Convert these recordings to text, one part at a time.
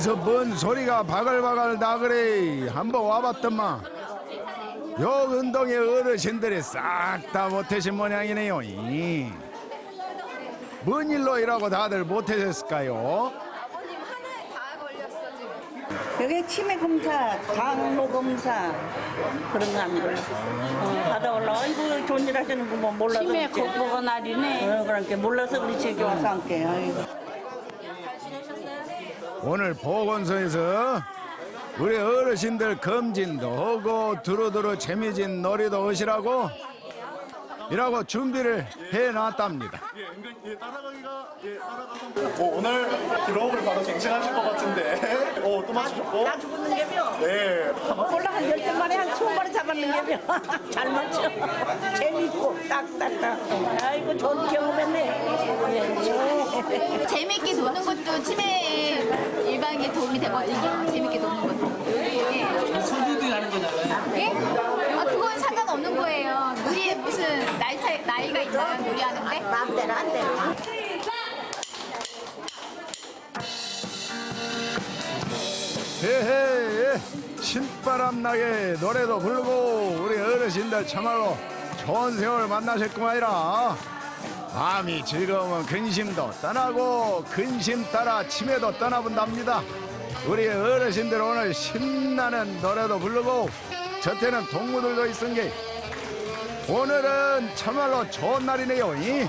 어디서 뭔 소리가 바글바글 나그래 한번 와봤더만 요 운동의 어르신들이 싹 다 못하신 모양이네요 이. 뭔 일로 이라고 다들 못하셨을까요? 아버님 하나에 다 걸렸어 지금. 여기 치매 검사, 당로 검사 그런 거 거예요. 어, 받아 올라. 아이고 좋은 일 하시는 거뭐 몰라서. 치매 그렇지. 극복의 날이네. 어, 그러니까 몰라서 그렇지 여기 와서 함께. 아이고. 오늘 보건소에서 우리 어르신들 검진도 하고 두루두루 재미진 놀이도 하시라고 이라고 준비를 해놨답니다. 어, 오늘 기록을 바로 쟁취하실 것 같은데. 어, 또 맞추셨고. 나 죽었는 게며. 네. 몰라 한 열댓 마리 한 스무 마리 잡았는 게며. 잘 맞죠. 재밌고 딱딱딱. 아이고 좋은 경험했네. 예. 재밌게 노는 것도 치매 되거든요. 재밌게 노는 것도. 손주들이 하는 거잖아요. 예? 아 그건 상관없는 거예요. 놀이에 무슨 나이 차 나이가 있나요? 놀이하는데? 마음대로 안 돼. 헤헤 신바람 나게 노래도 부르고 우리 어르신들 참말로 좋은 세월 만나셨구만이라 마음이 즐거우면 근심도 떠나고 근심 따라 치매도 떠나본답니다 우리 어르신들 오늘 신나는 노래도 부르고 저태는 동무들도 있은 게 오늘은 참말로 좋은 날이네요 이.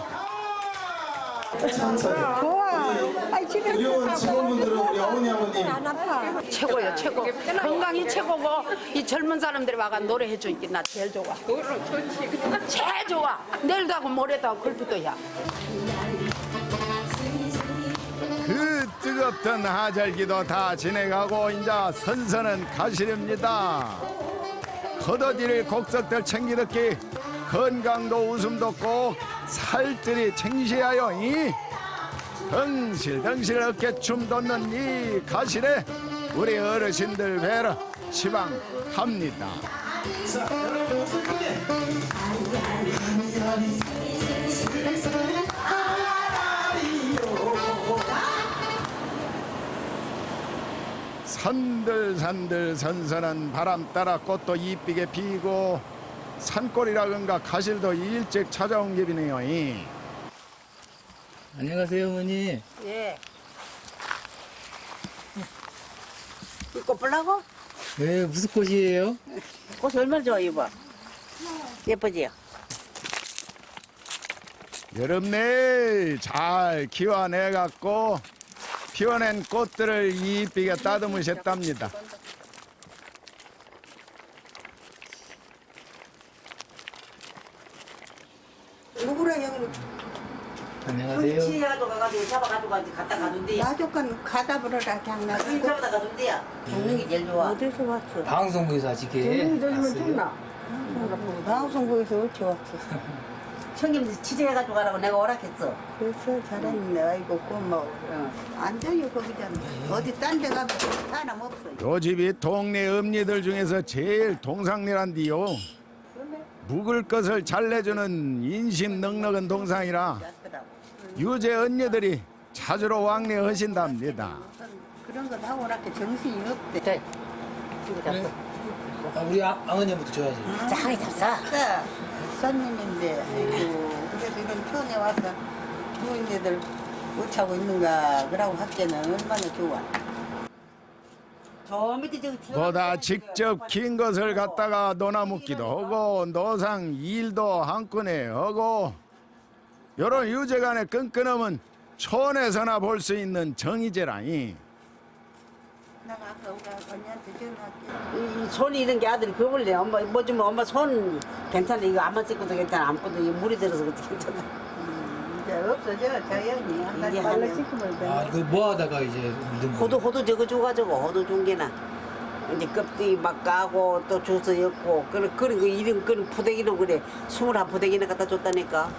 의료원 직원분들은 우리 어머니 아버님 최고예요, 최고. 건강이 최고고 이 젊은 사람들이 와가 노래해 주니까 나 제일 좋아. 제일 좋아. 내일도 하고 모레도 하고 글피도 해. 그 뜨겁던 하절기도 다 지내가고 이제 선선은 가시렵니다. 걷어질 곡석들 챙기듣기 건강도 웃음도 꼭 살뜰히 챙기셔야요. 이 덩실덩실 어깨 춤 돋는 이 가실에 우리 어르신들 뵈러 시방합니다. 산들산들 선선한 바람 따라 꽃도 이쁘게 피고 산골이라든가 가실도 일찍 찾아온 깁이네요. 이. 안녕하세요, 어머니. 예. 이꽃 보려고? 네, 무슨 꽃이에요? 꽃이 얼마나 좋아 이봐. 예쁘지요? 여름 내 잘 키워내 갖고 피워낸 꽃들을 이쁘게 따듬으셨답니다. 누구랑 여기는 안녕하세요. 가가지고 잡아가지고 가지 갖다 가둔대. 나조건 가다 버려라 일 장난. 잡아다 가둔대야. 먹는 게 제일 좋아. 어디서 왔어? 방송국에서 아직에 왔어요. 방송국에서 어찌 왔어? 형님 취재해가지고 가라고 내가 오락했어. 그래서 잘했네. 아이고 고마워. 앉아요 거기잖아. 어디 딴 데 가면 사람 없어. 요 집이 동네 엄니들 중에서 제일 동상이란디요. 묵을 것을 잘 내주는 인심 넉넉한 동상이라 유재 언니들이 자주로 왕래하신답니다. 그런 거 하고 나게 정신이 없대. 네. 아, 우리 아, 아버님부터 줘야지. 짱이 잡사. 손님인데 아이고 그래서 이런 편에 와서 부인네들 어차고 있는가 그러고 학교는 얼마나 좋아. 저 밑에 저기 보다 직접 긴 것을 갖다가 놓아먹기도 하고 노상 일도 한꺼번에 하고 요런 유재간의 끈끈함은 촌에서나 볼 수 있는 정이제라니 나가 아까 우리 언니한테 전화할게. 이 손이 이런 게 아들이 겁을내. 엄마 뭐 좀 엄마 손 괜찮아. 이거 안만 찍고도 괜찮아. 아무것도 이 물이 들어서 그렇게 괜찮아. 이제 없어져 한달 이제 빨래 하면- 씻으면 돼. 아, 이거 뭐 하다가 이제 거. 호두 호두 저거 줘가지고 호두 준 게나 이제 껍데기 막 까고 또 주서 엮고 그런 그런 거 이런 그런 부대기로 그래 스물한 부대기나 갖다 줬다니까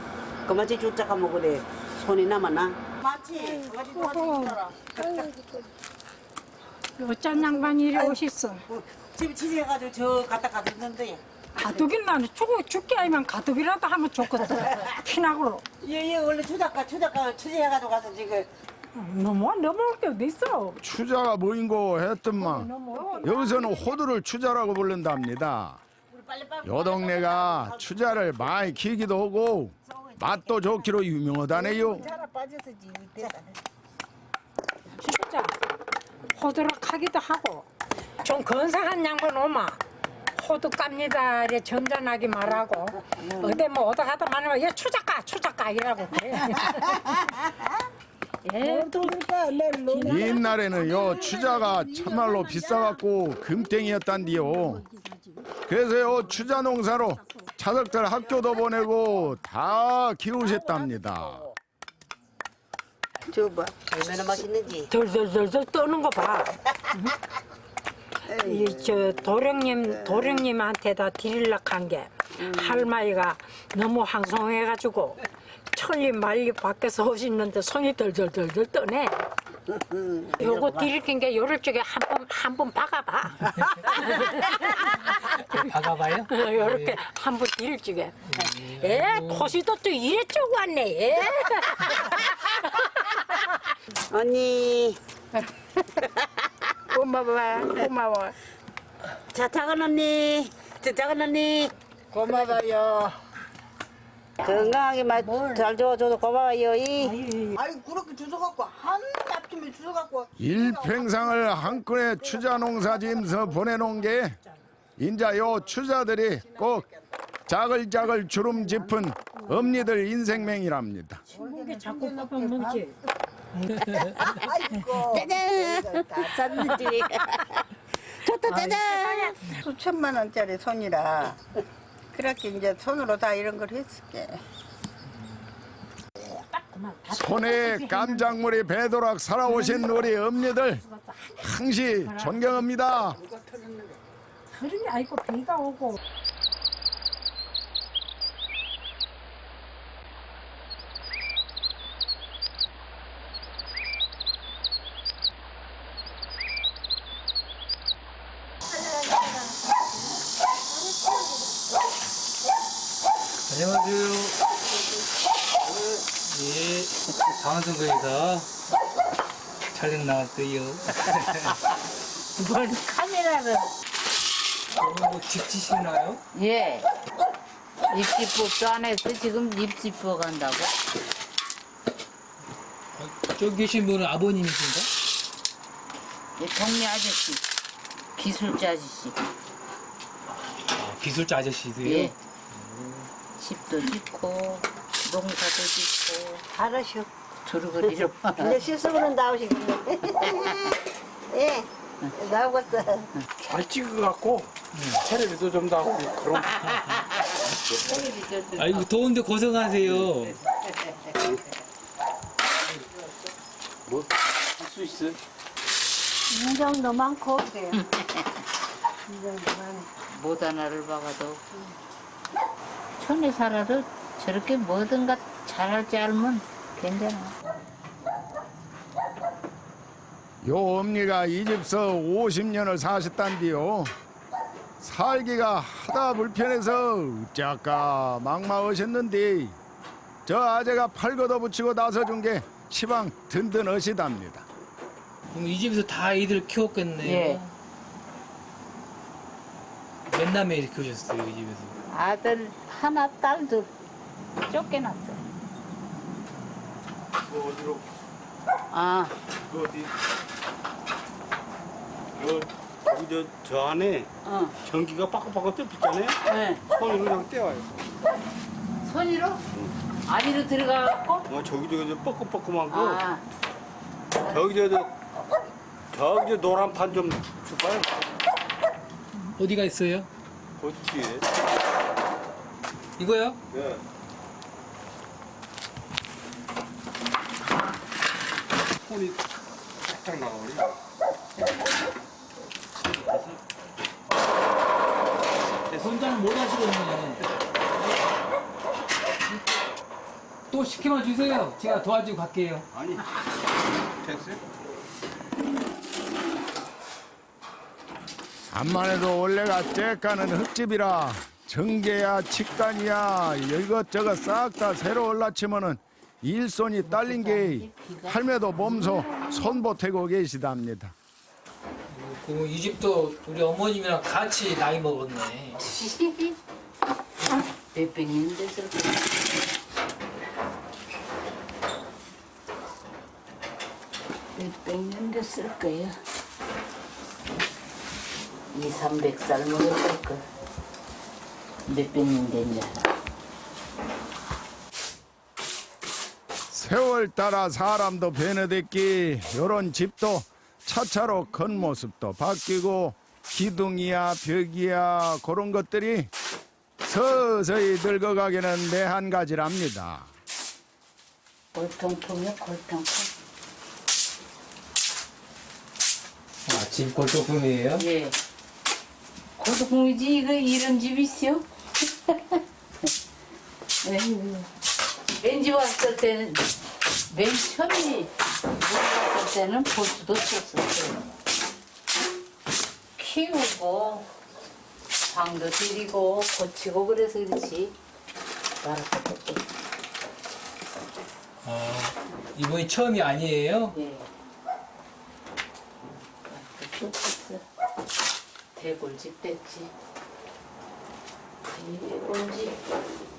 그만치 주자 하면 그래 손이 남았나? 맞지. 어쩐 양반이 이리 오셨어. 지금 취재해가지고 저 갖다 가뒀는데 가덕이 나는 죽, 죽게 아니면 가덕이라도 하면 좋거든. 피나고. 얘얘 원래 추작가 추작가 취재해가지고 가서 지금 너무 넘어올 게 어디 있어? 추자가 뭐인고 했더만 여기서는 호두를 추자라고 부른답니다. 요 동네가 추자를 많이 키기도 하고 맛도 좋기로 유명하다네요. 진짜 호두락하기도 하고 좀 건강한 양반 오마 호두 깝니다 이래 점잖하게 말하고 어디 뭐 오다 가다 말하면 얘 추작가 추작가 이라고 그래. 예, 옛날에는 요 추자가 참말로 비싸갖고 금땡이었단디요. 그래서 요 추자 농사로 자석들 학교도 보내고 다 키우셨답니다. 줘봐. 얼마나 맛있는지. 덜덜덜덜 떠는 거 봐. 이저 도령님 도령님한테다 드릴락 한게 할머니가 너무 황송해가지고 천리 말리 밖에서 오시는데 손이 덜덜덜덜 떠네. 요거 드릴킨 게 요럴 쪽에 한번 한 번 박아봐. 박아봐요? 요렇게 한 번 드릴 쪽에. 에 토시도 또 이래 쪽 왔네. 예? 언니. 고마워 고마워 자, 작은 언니. 저 작은 언니. 고마워요. 건강하게 맛잘 줘줘서 고마워요. 이. 아이 그렇게 주워갖고 한 아침에 주워갖고 일평상을 한끈에 추자 농사짐서 보내놓은 게 인자 요 추자들이 꼭 자글자글 주름 짚은 엄니들 인생맹이랍니다. 이게 자꾸 밥은 먹지. 아이고 짜잔. 샀는지. 좋다, 짜잔. 수천만 원짜리 손이라 그렇게 이제 손으로 다 이런 걸 했을게. 손에 깜장물이 배도록 살아오신 우리 엄니들 항시 존경합니다. 그런 게 아니고 비가 오고. 예, 방송국에서 촬영 나왔어요. 뭘 카메라를 어, 집지시나요? 예 입시법도 안 해서 지금 입시법 간다고 저기 계신 분은 아버님이신가? 이 동네 아저씨 기술자 아저씨 아, 기술자 아저씨세요? 예 집도 짓고 농사도 짓고 잘하셔. 두루거리로 이제 실습으로 나오시겠네. 예. 나오겠어. 잘 찍어갖고 텔레비도 좀 나오고 그런 아이고 더운데 고생하세요. 할수 있어. 인정도 많고 그래요. 못 하나를 박아도 촌에 살아도 저렇게 뭐든가 잘할 줄 알면 괜찮아 요 엄니가 이 집서 50년을 사셨단디요. 살기가 하다 불편해서 어쩌까 막막하셨는데 저 아재가 팔 걷어 붙이고 나서준 게 시방 든든하시답니다. 그럼 이 집에서 다 아이들 키웠겠네요. 예. 몇 남매 키우셨어요 이 집에서? 아들 하나 딸도 쫓겨났어 그 어디로? 아 그 어디? 그 저기 저, 저 안에 어. 전기가 빠꾸빠꾸 뜯었잖아요. 네. 손으로 그냥 떼와요. 손으로? 안으로 들어가고? 어, 저기 저기 저 뻐꾸뻐꾸한 거. 아, 저기 저, 저 저기 저 노란 판 좀 줄까요? 어디가 있어요? 그 뒤에. 이거요? 예. 손이 살짝 나가버려. 손자는 못 하시거든요. 또 시키면 주세요. 제가 도와주고 갈게요. 아니, 됐어요? 암만 해도 원래가 째까는 흙집이라 정계야 직간이야 이것저것 싹 다 새로 올라치면은 일손이 딸린 게 할매도 몸소 손보태고 계시답니다. 그 이 집도 우리 어머님이랑 같이 나이 먹었네. 몇백 년 됐을 거야. 몇백 년 됐을 거야. 이 삼백 살 먹었을 거. 몇백 년 된지 알 세월 따라 사람도 변해됐기 요런 집도 차차로 겉모습도 바뀌고 기둥이야 벽이야 그런 것들이 서서히 늙어가기는 내한 가지랍니다. 골통품이야 골통품. 아, 집 골조품이에요? 예. 골통품이지 이거 이런 집 있어? 맨집 왔을 때는 맨 처음에 왔을 때는 볼 수도 없었어요. 키우고 방도 들이고 고치고 그래서 그렇지. 것 아, 이번이 처음이 아니에요? 예. 좋겠어. 대골집 됐지. 이 대골집.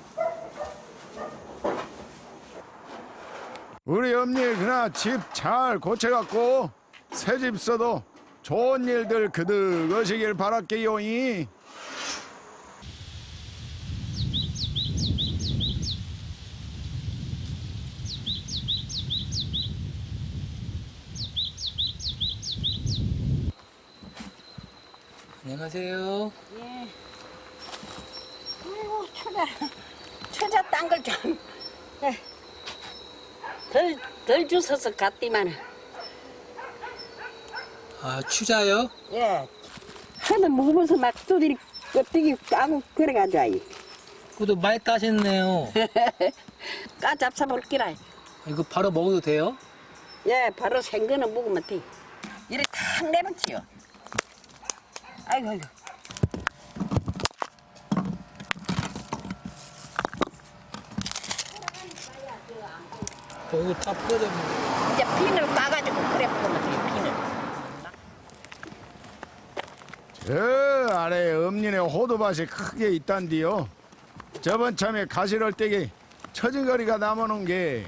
우리 엄니 그나 집 잘 고쳐갖고 새 집 써도 좋은 일들 그득하시길 바랄게요이. 안녕하세요. 아이고 처자 처자 딴 걸 좀. 덜, 덜 주워서 갔디만. 아, 추자요? 예. 하도 먹으면서 막 두드리 껍데기 까고 그래가지고 아이. 그것도 많이 따셨네요. 까 잡숴볼기라. 이거 바로 먹어도 돼요? 예, 바로 생거는 먹으면 돼. 이래 탁 내뱉지요. 아이고, 아이고. 그거 다 뻗어. 이제 핀을 까가지고 그래 먹으면 돼, 핀을. 저 아래 엄니네 호두밭이 크게 있단디요. 저번 참에 가시럴 때게 처진거리가 남아놓은 게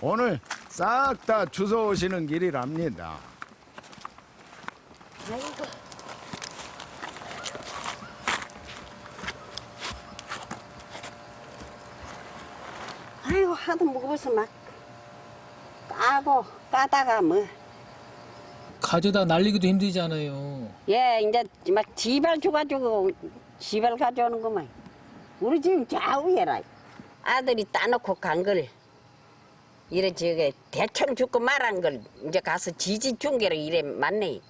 오늘 싹 다 주워 오시는 길이랍니다. 아이고, 하도 먹으면서 막 까고 까다가 뭐. 가져다 날리기도 힘들잖아요. 예, 이제 막 지발 줘가지고 지발 가져오는 거만. 우리 지금 좌우에라. 아들이 따놓고 간 걸. 이래 저게 대충 죽고 말한 걸 이제 가서 지지 중계로 이래 맞네.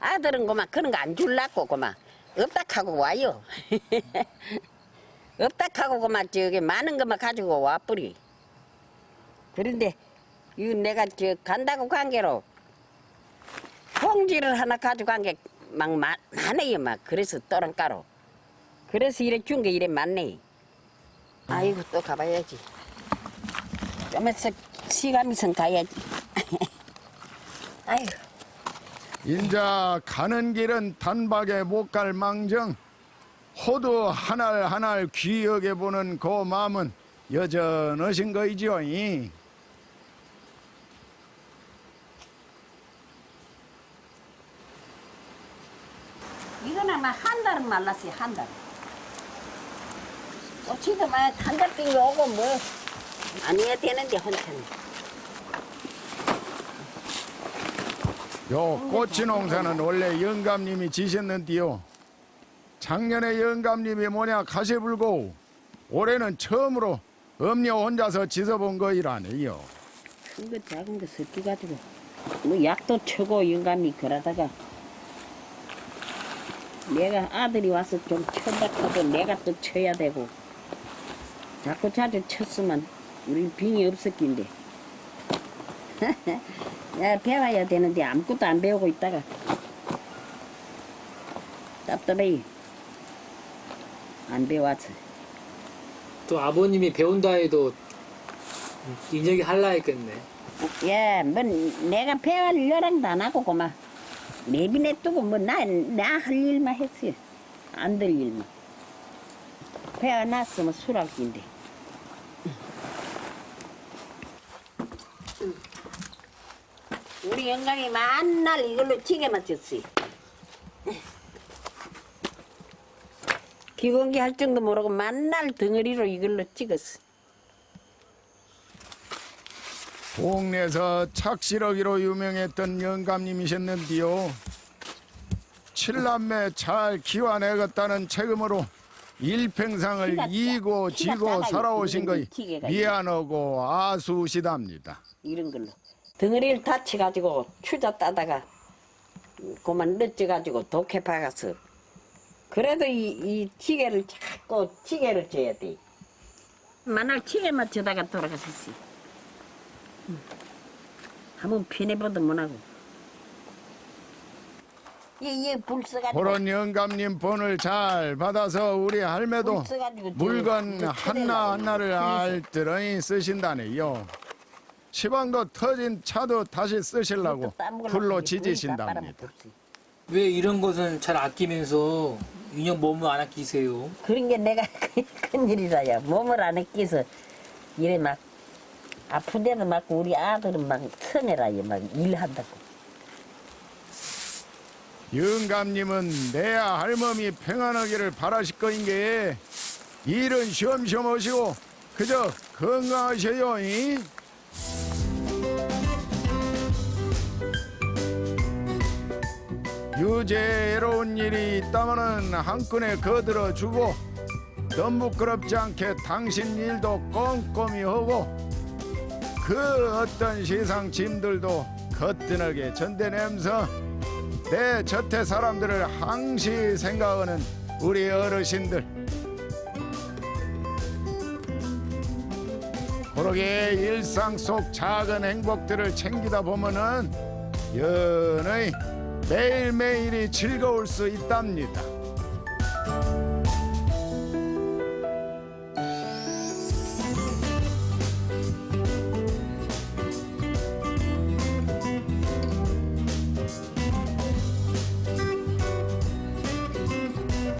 아들은 그만 그런 거 안 줄라고 그만 없다 하고 와요. 없다 하고 그만 저게 많은 것만 가지고 와버리. 그런데 이거 내가 저 간다고 관계로 봉지를 하나 가져간 게 막 많아요. 막 그래서 떠랑가로. 그래서 이래 준 게 이래 많네. 아이고 또 가봐야지. 좀 시간 있으면 가야지. 아이고. 인자 가는 길은 단박에 못 갈 망정. 호두 하날 하날 귀하게 보는 그 마음은 여전하신 거이지요. 이. 이거는 말랐어요 한 달. 어찌도 막한달 빙 오고 뭐 아니야 되는데 혼자는. 요 꽃이 농사는 원래 영감님이 지셨는데요. 작년에 영감님이 뭐냐 가시 불고 올해는 처음으로 엄녀 혼자서 지서본 거이라네요. 큰 거 작은 거 섞어가지고 뭐 약도 쳐고 영감이 그러다가 내가 아들이 와서 좀 쳐다 쳐도 내가 또 쳐야 되고. 자꾸 자주 쳤으면 우리 빙이 없었긴데. 야 배워야 되는데 아무것도 안 배우고 있다가. 답답해 안 배워서. 또 아버님이 배운다 해도 인혁이 할라 했겠네. 예, 뭐 내가 배할 여랑도 안 하고 그만 내비내 두고 뭐 나 나 할 일만 했어요. 안 될 일만. 배가 났으면 술할긴데. 우리 영감이 만날 이걸로 찌개 맞췄어요. 기공기 할 정도 모르고 만날 덩어리로 이걸로 찍었어. 동네에서 착실하기로 유명했던 영감님이셨는데요. 칠남매 잘 키워내겠다는 책임으로 일평상을 키가 이고 키가 지고 작아요. 살아오신 거이 미안하고 아수시답니다. 이런 걸로 덩어리를 다쳐가지고 추자 따다가 그만 늦져가지고 독해 박아서 그래도 이, 이 지게를 자꾸 지게를 져야 돼 만날 지게만 져다가 돌아가셨지 음. 한번 피내보도 못하고. 불써가지고. 그런 영감님 본을 잘 받아서 우리 할매도 불써가지고 물건 저- 하나를 그래서. 알뜰히 쓰신다네요. 시방도 터진 차도 다시 쓰시려고 돈이 지지신답니다. 왜 이런 것은 잘 아끼면서 인형 몸을 안 아끼세요? 그런 게 내가 큰 일이라야. 몸을 안 아끼서 이래 막 아픈 데도 맞고 우리 아들은 막 터내라요 막 일한다고 영감님은 내야 할멈이 평안하기를 바라실 거인 게 일은 쉬엄쉬엄 하시고 그저 건강하셔요. 이? 유죄로운 일이 있다면은 한끈에 거들어 주고 너무 부끄럽지 않게 당신 일도 꼼꼼히 하고 그 어떤 세상 짐들도 거뜬하게 전대내면서 내 곁에 사람들을 항시 생각하는 우리 어르신들 그러게 일상 속 작은 행복들을 챙기다 보면은 연의 매일매일이 즐거울 수 있답니다.